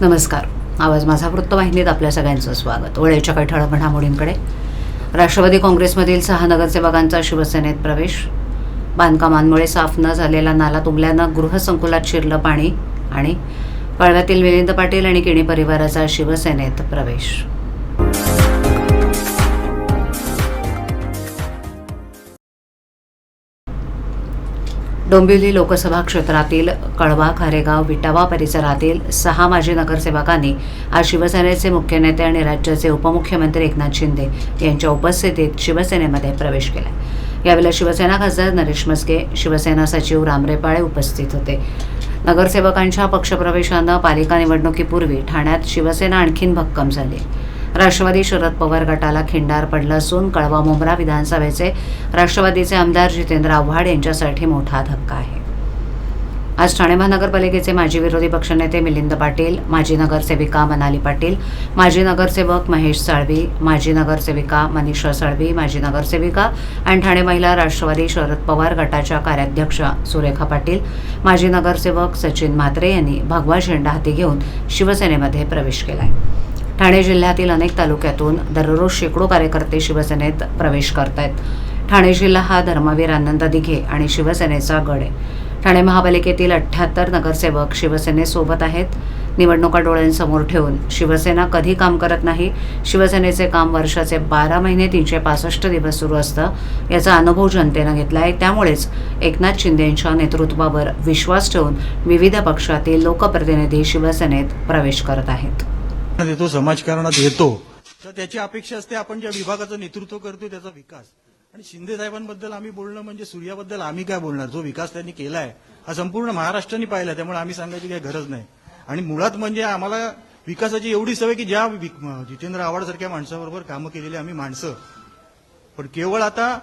नमस्कार. आवाज माझा वृत्तवाहिनीत आपल्या सगळ्यांचं स्वागत. वळेच्या काही ठळक घडामोडींकडे राष्ट्रवादी काँग्रेसमधील सहा नगरसेवकांचा शिवसेनेत प्रवेश. बांधकामांमुळे साफ न झालेला नाला तुंबल्यानं गृहसंकुलात शिरलं पाणी आणि कळव्यातील विनिंद पाटील आणि किणी परिवाराचा शिवसेनेत प्रवेश. डोंबिवली लोकसभा क्षेत्रातील कळवा खारेगाव विटावा परिसरातील सहा माजी नगरसेवकांनी आज शिवसेनेचे मुख्य नेते आणि राज्याचे उपमुख्यमंत्री एकनाथ शिंदे यांच्या उपस्थितीत शिवसेनेमध्ये प्रवेश केला. यावेळेला शिवसेना खासदार नरेश मस्के शिवसेना सचिव रामरेपाळे उपस्थित होते. नगरसेवकांच्या पक्षप्रवेशानं पालिका निवडणुकीपूर्वी ठाण्यात शिवसेना आणखीन भक्कम झाली. राष्ट्रवादी शरद पवार गटाला खिंडार पडलं असून कळवा मुंब्रा विधानसभेचे राष्ट्रवादीचे आमदार जितेंद्र आव्हाड यांच्यासाठी मोठा धक्का आहे. आज ठाणे महानगरपालिकेचे माजी विरोधी पक्षनेते मिलिंद पाटील माजी नगरसेविका मनाली पाटील माजी नगरसेवक महेश साळवी माजी नगरसेविका मनीषा साळवी माजी नगरसेविका आणि ठाणे महिला राष्ट्रवादी शरद पवार गटाच्या कार्याध्यक्षा सुरेखा पाटील माजी नगरसेवक सचिन म्हात्रे यांनी भगवा झेंडा हाती घेऊन शिवसेनेमध्ये प्रवेश केला आहे ठाणे जिल्ह्यातील अनेक तालुक्यातून दररोज शेकडो कार्यकर्ते शिवसेनेत प्रवेश करत आहेत ठाणे जिल्हा हा धर्मवीर आनंद दिघे आणि शिवसेनेचा गड आहे. ठाणे महापालिकेतील अठ्ठ्याहत्तर नगरसेवक शिवसेनेसोबत आहेत. निवडणुका डोळ्यांसमोर ठेवून शिवसेना कधी काम करत नाही शिवसेनेचे काम वर्षाचे बारा महिने तीनशे पासष्ट दिवस सुरू असतं याचा अनुभव जनतेनं घेतला आहे त्यामुळेच एकनाथ शिंदेंच्या नेतृत्वावर विश्वास ठेवून विविध पक्षातील लोकप्रतिनिधी शिवसेनेत प्रवेश करत आहेत. येतो समाजकारणात येतो. तर त्याची अपेक्षा असते आपण ज्या विभागाचं नेतृत्व करतोय त्याचा विकास. आणि शिंदे साहेबांबद्दल आम्ही बोलणं म्हणजे सूर्याबद्दल आम्ही काय बोलणार? जो विकास त्यांनी केलाय हा संपूर्ण महाराष्ट्राने पाहिला त्यामुळे आम्ही सांगायची काही गरज नाही. आणि मुळात म्हणजे आम्हाला विकासाची एवढी सवय की ज्या विक- जितेंद्र आव्हाडसारख्या माणसाबरोबर कामं केलेली आम्ही माणसं. पण केवळ आता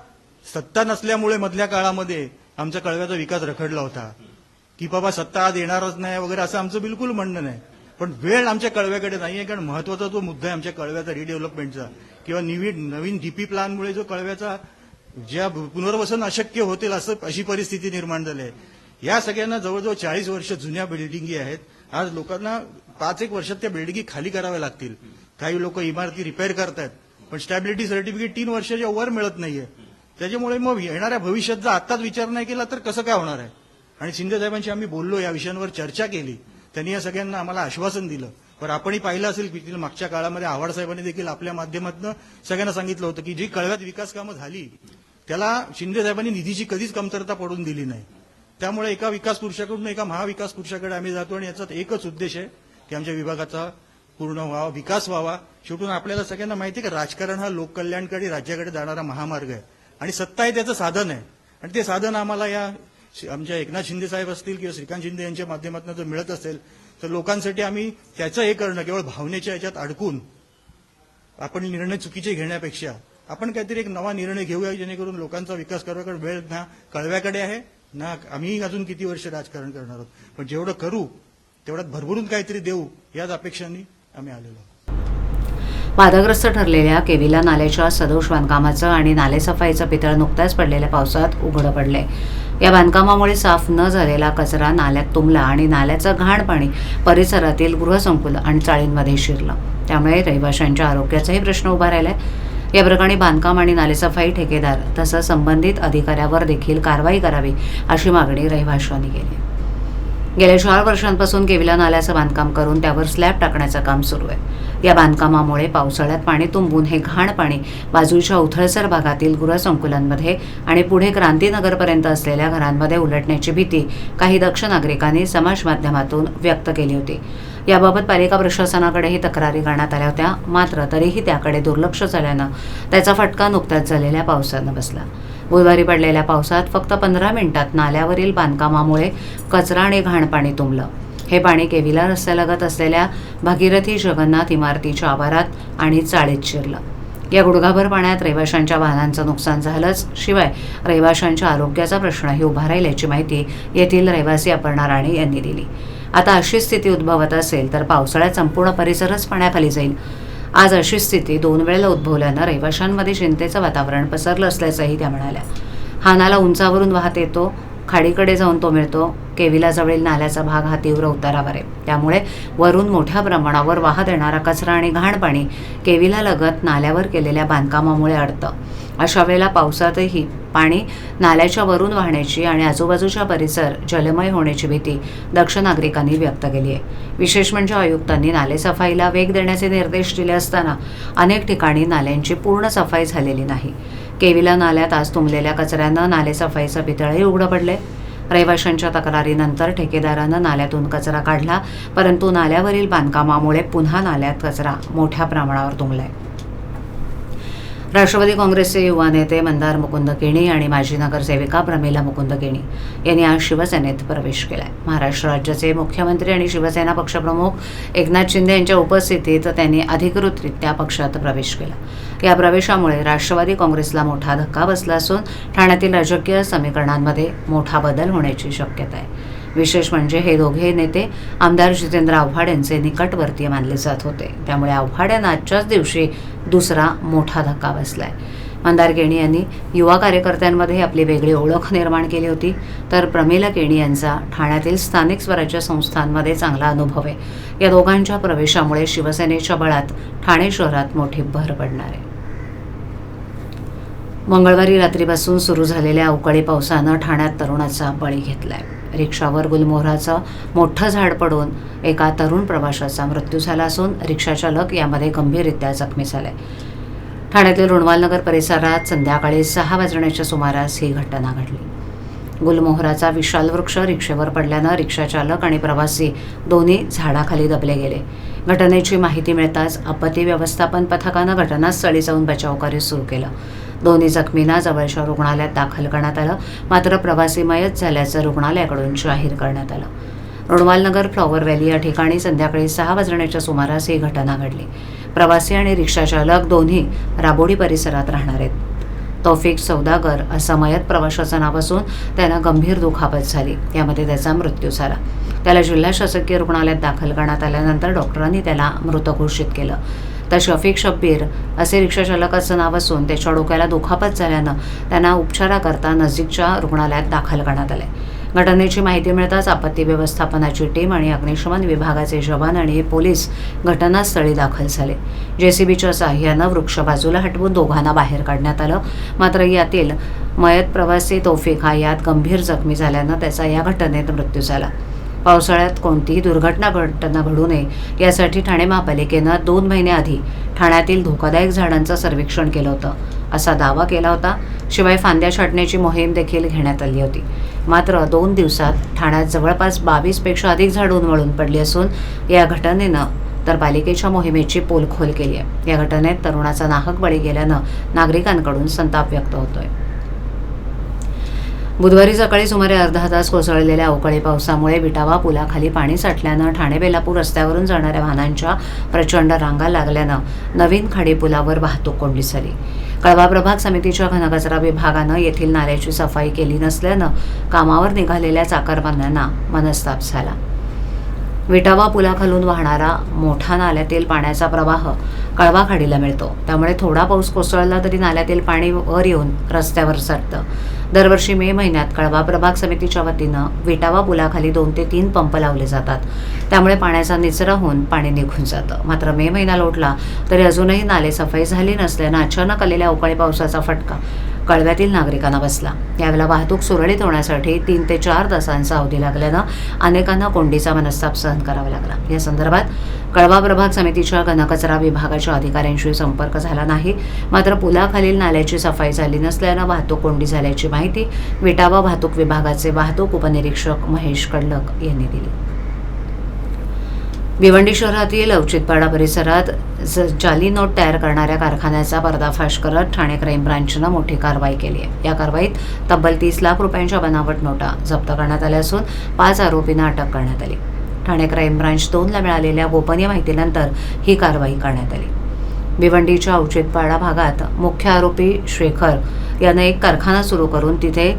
सत्ता नसल्यामुळे मधल्या काळामध्ये आमचा कळव्याचा विकास रखडला होता. की बाबा सत्ता आज येणारच नाही वगैरे असं आमचं बिलकुल म्हणणं नाही. पण वेळ आमच्या कळव्याकडे नाही आहे कारण महत्त्वाचा जो मुद्दा आहे आमच्या कळव्याचा रिडेव्हलपमेंटचा किंवा नवीन नवीन डीपी प्लॅनमुळे जो कळव्याचा ज्या पुनर्वसन अशक्य होतील असं अशी परिस्थिती निर्माण झाली आहे. या सगळ्यांना जवळजवळ चाळीस वर्ष जुन्या बिल्डिंगी आहेत. आज लोकांना पाच एक वर्षात त्या बिल्डिंगी खाली कराव्या लागतील. काही लोक इमारती रिपेअर करतायत पण स्टॅबिलिटी सर्टिफिकेट तीन वर्षाच्या वर मिळत नाहीये. त्याच्यामुळे मग येणाऱ्या भविष्यात जर आत्ताच विचार नाही केला तर कसं काय होणार आहे? आणि शिंदे साहेबांशी आम्ही बोललो या विषयांवर चर्चा केली. त्यांनी या सगळ्यांना आम्हाला आश्वासन दिलं. पण आपणही पाहिलं असेल की मागच्या काळामध्ये आव्हाड साहेबांनी देखील आपल्या माध्यमातून सगळ्यांना सांगितलं होतं की जी कळव्यात विकास कामं झाली त्याला शिंदे साहेबांनी निधीची कधीच कमतरता पडून दिली नाही. त्यामुळे एका विकास पुरुषाकडून एका महाविकास पुरुषाकडे आम्ही जातो आणि याचा एकच उद्देश आहे की आमच्या विभागाचा पूर्ण व्हावा विकास व्हावा. शेवटून आपल्याला सगळ्यांना माहिती आहे का राजकारण हा लोककल्याणकडे राज्याकडे जाणारा महामार्ग आहे. आणि सत्ता हे त्याचं साधन आहे. आणि ते साधन आम्हाला या आमच्या एकनाथ शिंदे साहेब असतील किंवा श्रीकांत शिंदे यांच्या माध्यमातून जर मिळत असेल तर लोकांसाठी आम्ही त्याचं हे करणं केवळ भावनेच्या याच्यात अडकून आपण निर्णय चुकीचे घेण्यापेक्षा आपण काहीतरी एक नवा निर्णय घेऊया जेणेकरून लोकांचा विकास करण्याकडे वेळ ना कळव्याकडे आहे ना आम्ही अजून किती वर्ष राजकारण करणार आहोत. पण जेवढं करू तेवढ्यात भरभरून काहीतरी देऊ याच अपेक्षांनी आम्ही आलेलो आहोत. वादग्रस्त ठरलेल्या केविला नाल्याच्या सदोष बांधकामाचं आणि नालेसफाईचं पितळ नुकत्याच पडलेल्या पावसात उघडं पडले. या बांधकामामुळे साफ न झालेला कचरा नाल्यात तुंबला आणि नाल्याचं घाण पाणी परिसरातील गृहसंकुल आणि चाळींमध्ये शिरलं. त्यामुळे रहिवाशांच्या आरोग्याचाही प्रश्न उभा राहिलाय या प्रकरणी बांधकाम आणि नालेसफाई ठेकेदार तसंच संबंधित अधिकाऱ्यावर देखील कारवाई करावी अशी मागणी रहिवाशांनी केली गेल्या चार वर्षांपासून केविला नाल्याचं बांधकाम करून त्यावर स्लॅब टाकण्याचं काम सुरू आहे. या बांधकामामुळे पावसाळ्यात पाणी तुंबून हे घाण पाणी बाजूच्या उथळसर भागातील गृहसंकुलांमध्ये आणि पुढे क्रांतीनगरपर्यंत असलेल्या घरांमध्ये उलटण्याची भीती काही दक्ष नागरिकांनी समाज माध्यमातून व्यक्त केली होती. याबाबत पालिका प्रशासनाकडेही तक्रारी करण्यात आल्या होत्या. मात्र तरीही त्याकडे दुर्लक्ष झाल्यानं त्याचा फटका नुकत्याच झालेल्या पावसानं बसला. बुधवारी पडलेल्या पावसात फक्त पंधरा मिनिटात नाल्यावरील बांधकामामुळे कचरा आणि घाण पाणी तुंबलं. हे पाणी केविला रस्त्यालगत असलेल्या भागीरथी जगन्नाथ इमारतीच्या आवारात आणि चाळीत शिरलं. या गुडघाभर पाण्यात रहिवाशांच्या वाहनांचं नुकसान झालंच. शिवाय रहिवाशांच्या आरोग्याचा प्रश्नही उभा राहील याची माहिती येथील रहिवासी अपर्णा राणे यांनी दिली. आता अशी स्थिती उद्भवत असेल तर पावसाळ्यात संपूर्ण परिसरच पाण्याखाली जाईल आज अशी स्थिती दोन वेळेला उद्भवल्यानं रहिवाशांमध्ये चिंतेचं वातावरण पसरलं असल्याचंही त्या म्हणाल्या. हा नाला उंचावरून वाहत येतो खाडीकडे जाऊन तो मिळतो केविला जवळील नाल्याचा भाग हा तीव्र उतारावर आहे. त्यामुळे वरून मोठ्या प्रमाणावर वाहत येणारा कचरा आणि घाण पाणी केविला लगत नाल्यावर केलेल्या बांधकामामुळे अडतं. अशा वेळेला पावसातही पाणी नाल्याच्या वरून वाहण्याची आणि आजूबाजूचा परिसर जलमय होण्याची भीती दक्ष नागरिकांनी व्यक्त केली आहे. विशेष म्हणजे आयुक्तांनी नालेसफाईला वेग देण्याचे निर्देश दिले असताना अनेक ठिकाणी नाल्यांची पूर्ण सफाई झालेली नाही. केविला नाल्यात आज तुंबलेल्या कचऱ्यानं नालेसफाईचं पितळही उघडं पडले रहिवाशांच्या तक्रारीनंतर ठेकेदारानं नाल्यातून कचरा काढला परंतु नाल्यावरील बांधकामामुळे पुन्हा नाल्यात कचरा मोठ्या प्रमाणावर तुंबलाय. राष्ट्रवादी काँग्रेसचे युवा नेते मंदार मुकुंद केणी आणि माजी नगरसेविका प्रमिला मुकुंद केणी यांनी आज शिवसेनेत प्रवेश केलाय. महाराष्ट्र राज्याचे मुख्यमंत्री आणि शिवसेना पक्षप्रमुख एकनाथ शिंदे यांच्या उपस्थितीत त्यांनी अधिकृतरित्या पक्षात प्रवेश केला. या प्रवेशामुळे राष्ट्रवादी काँग्रेसला मोठा धक्का बसला असून ठाण्यातील राजकीय समीकरणांमध्ये मोठा बदल होण्याची शक्यता आहे. विशेष म्हणजे हे दोघे नेते आमदार जितेंद्र आव्हाड यांचे निकटवर्तीय मानले जात होते. त्यामुळे आव्हाड यांना आजच्याच दिवशी दुसरा मोठा धक्का बसलाय. मंदार केणी यांनी युवा कार्यकर्त्यांमध्ये आपली वेगळी ओळख निर्माण केली होती. तर प्रमिला केणी यांचा ठाण्यातील स्थानिक स्वराज्य संस्थांमध्ये चांगला अनुभव आहे. या दोघांच्या प्रवेशामुळे शिवसेनेच्या बळात ठाणे शहरात मोठी भर पडणार आहे. मंगळवारी रात्रीपासून सुरू झालेल्या अवकाळी पावसानं ठाण्यात तरुणाचा बळी घेतलाय. रिक्षावर गुलमोहराचं मोठं झाड पडून एका तरुण प्रवाशाचा मृत्यू झाला असून रिक्षाचालक यामध्ये गंभीररित्या जखमी झालाय ठाण्यातील रुणवालनगर परिसरात संध्याकाळी सहा वाजण्याच्या सुमारास ही घटना घडली. गुलमोहराचा विशाल वृक्ष रिक्षेवर पडल्यानं रिक्षाचालक आणि प्रवासी दोन्ही झाडाखाली दबले गेले. घटनेची माहिती मिळताच आपत्ती व्यवस्थापन पथकानं घटनास्थळी जाऊन बचावकार्य सुरू केलं. दोन्ही जखमींना जवळच्या रुग्णालयात दाखल करण्यात आलं. मात्र प्रवासी मयत झाल्याचं रुग्णालयाकडून जाहीर करण्यात आलं. रुणवालनगर फ्लॉवर व्हॅली या ठिकाणी संध्याकाळी सहा वाजण्याच्या सुमारास ही घटना घडली. प्रवासी आणि रिक्षाचालक दोन्ही राबोडी परिसरात राहणार आहेत. तौफिक सौदागर असं मयत प्रवाशाचं नाव असून त्यांना गंभीर दुखापत झाली. यामध्ये त्याचा मृत्यू झाला. त्याला जिल्हा शासकीय रुग्णालयात दाखल करण्यात आल्यानंतर डॉक्टरांनी त्याला मृत घोषित केलं. तर शफीक शब्बीर असे रिक्षाचालकाचं नाव असून त्याच्या डोक्याला दुखापत झाल्यानं त्यांना उपचाराकरता नजीकच्या रुग्णालयात दाखल करण्यात आले. घटनेची माहिती मिळताच आपत्ती व्यवस्थापनाची टीम आणि अग्निशमन विभागाचे जवान आणि पोलीस घटनास्थळी दाखल झाले. जेसीबीच्या साह्यानं वृक्ष बाजूला हटवून दोघांना बाहेर काढण्यात आलं. मात्र यातील मयत प्रवासी तोफिक हा यात गंभीर जखमी झाल्यानं त्याचा या घटनेत मृत्यू झाला. पावसाळ्यात कोणतीही दुर्घटना घटना घडू नये. यासाठी ठाणे महापालिकेनं दोन महिन्याआधी ठाण्यातील धोकादायक झाडांचं सर्वेक्षण केलं होतं. असा दावा केला होता. शिवाय फांद्या छाटण्याची मोहीम देखील घेण्यात आली होती. मात्र दोन दिवसात ठाण्यात जवळपास बावीसपेक्षा अधिक झाड उन्मळून पडली असून या घटनेनं तर पालिकेच्या मोहिमेची पोलखोल केली आहे. या घटनेत तरुणाचा नाहक बळी गेल्यानं नागरिकांकडून संताप व्यक्त होतोय. बुधवारी सकाळी सुमारे अर्धा तास कोसळलेल्या अवकाळी पावसामुळे विटावा पुलाखाली पाणी साठल्यानं ठाणे बेलापूर रस्त्यावरून जाणाऱ्या वाहनांच्या प्रचंड रांगा लागल्यानं नवीन खाडी पुलावर वाहतूक कोंडी झाली कळवा प्रभाग समितीच्या घनकचरा विभागानं येथील नाल्याची सफाई केली नसल्यानं कामावर निघालेल्या चाकरमान्यांना मनस्ताप झाला. विटावा पुलाखालून वाहणारा मोठा नाल्यातील पाण्याचा प्रवाह कळवा खाडीला मिळतो. त्यामुळे थोडा पाऊस कोसळला तरी नाल्यातील पाणी वर येऊन रस्त्यावर सरतं. दरवर्षी मे महिन्यात कळवा प्रभाग समितीच्या वतीनं विटावा पुलाखाली दोन ते तीन पंप लावले जातात. त्यामुळे पाण्याचा निचरा होऊन पाणी निघून जातं. मात्र मे महिना लोटला तरी अजूनही नाले सफाई झाली नसल्यानं अचानक आलेल्या अवकाळी पावसाचा फटका कळव्यातील नागरिकांना बसला. यावेळेला वाहतूक सुरळीत होण्यासाठी तीन ते चार तासांचा अवधी लागल्यानं अनेकांना कोंडीचा मनस्ताप सहन करावा लागला. या संदर्भात कळवा प्रभाग समितीच्या घनकचरा विभागाच्या अधिकाऱ्यांशी संपर्क झाला नाही. मात्र पुलाखालील नाल्याची सफाई झाली नसल्यानं वाहतूक कोंडी झाल्याची माहिती विटावा वाहतूक विभागाचे वाहतूक उपनिरीक्षक महेश कडलक यांनी दिली. भिवंडी शहरातील औचितपाडा परिसरात ज- जाली नोट तयार करणाऱ्या कारखान्याचा पर्दाफाश करत ठाणे क्राईम ब्रांचनं मोठी कारवाई केली आहे. या कारवाईत तब्बल तीस लाख रुपयांच्या बनावट नोटा जप्त करण्यात आल्या असून पाच आरोपींना अटक करण्यात आली. ठाणे क्राईम ब्रांच दोनला मिळालेल्या गोपनीय माहितीनंतर ही कारवाई करण्यात आली. भिवंडीच्या औचितपाडा भागात मुख्य आरोपी शेखर यानं एक कारखाना सुरू करून तिथे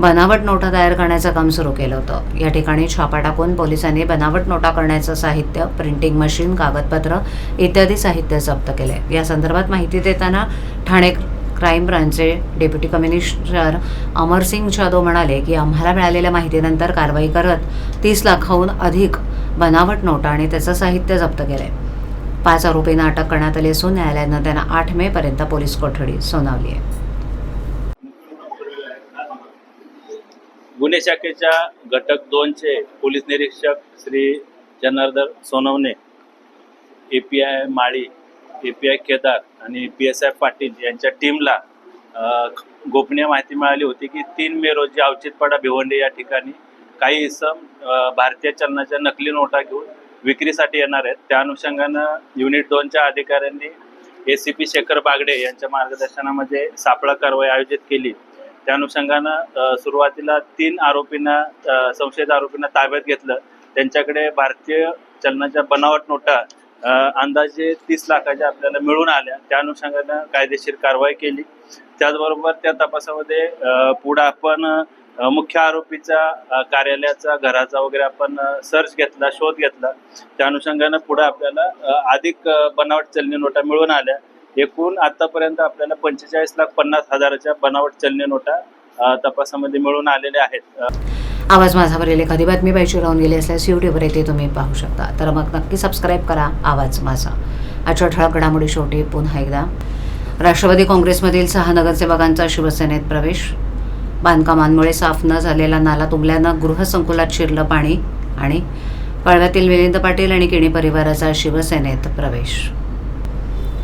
बनावट नोटा तयार करण्याचं काम सुरू केलं होतं. या ठिकाणी छापा टाकून पोलिसांनी बनावट नोटा करण्याचं साहित्य प्रिंटिंग मशीन कागदपत्र इत्यादी साहित्य जप्त केले. या संदर्भात माहिती देताना ठाणे क्राईम ब्रांचचे डेप्युटी कमिशनर अमरसिंग जाधव म्हणाले की आम्हाला मिळालेल्या माहितीनंतर कारवाई करत तीस लाखाहून अधिक बनावट नोटा आणि त्याचं साहित्य जप्त केलंय पाच आरोपींना अटक करण्यात आली असून न्यायालयानं त्यांना आठ मे पर्यंत पोलीस कोठडी सुनावली आहे. गुन्हे शाखेच्या घटक दोनचे पोलीस निरीक्षक Shri Janardan Sonawane A P I Mali A P I Kedar आणि पी एस आय पाटील यांच्या टीमला गोपनीय माहिती मिळाली होती की तीन मे रोजी अवचितपाडा भिवंडी या ठिकाणी काही इसम भारतीय चलनाच्या नकली नोटा घेऊन विक्रीसाठी येणार आहेत. त्या अनुषंगानं युनिट दोनच्या अधिकाऱ्यांनी A C P Shekhar Bagade यांच्या मार्गदर्शनामध्ये सापळा कारवाई आयोजित केली. त्या अनुषंगानं सुरुवातीला तीन आरोपींना संशयित आरोपींना ताब्यात घेतलं. त्यांच्याकडे भारतीय चलनाच्या बनावट नोटा अंदाजे तीस लाखाच्या आपल्याला मिळून आल्या. त्या अनुषंगानं कायदेशीर कारवाई केली. त्याचबरोबर त्या तपासामध्ये पुढं आपण मुख्य आरोपीचा कार्यालयाचा घराचा वगैरे आपण सर्च घेतला शोध घेतला. त्या अनुषंगानं पुढे आपल्याला अधिक बनावट चलनी नोटा मिळून आल्या. एकूण आतापर्यंत आपल्याला पंचेचाळीस लाख पन्नास हजाराच्या बनावट चलने नोटा तपासामध्ये मिळून आलेल्या आहेत. आवाज माझावरील एखादी बातमी पाहिजे राहून गेली असल्यास यूट्यूबवर येते तुम्ही पाहू शकता. तर मग नक्की सबस्क्राईब करा आवाज माझा. आजच्या ठळक घडामोडी शेवटी पुन्हा एकदा. राष्ट्रवादी काँग्रेसमधील सहा नगरसेवकांचा शिवसेनेत प्रवेश. बांधकामांमुळे साफ न झालेला नाला तुंबल्यानं गृहसंकुलात शिरलं पाणी आणि कळव्यातील मिलिंद पाटील आणि किणी परिवाराचा शिवसेनेत प्रवेश.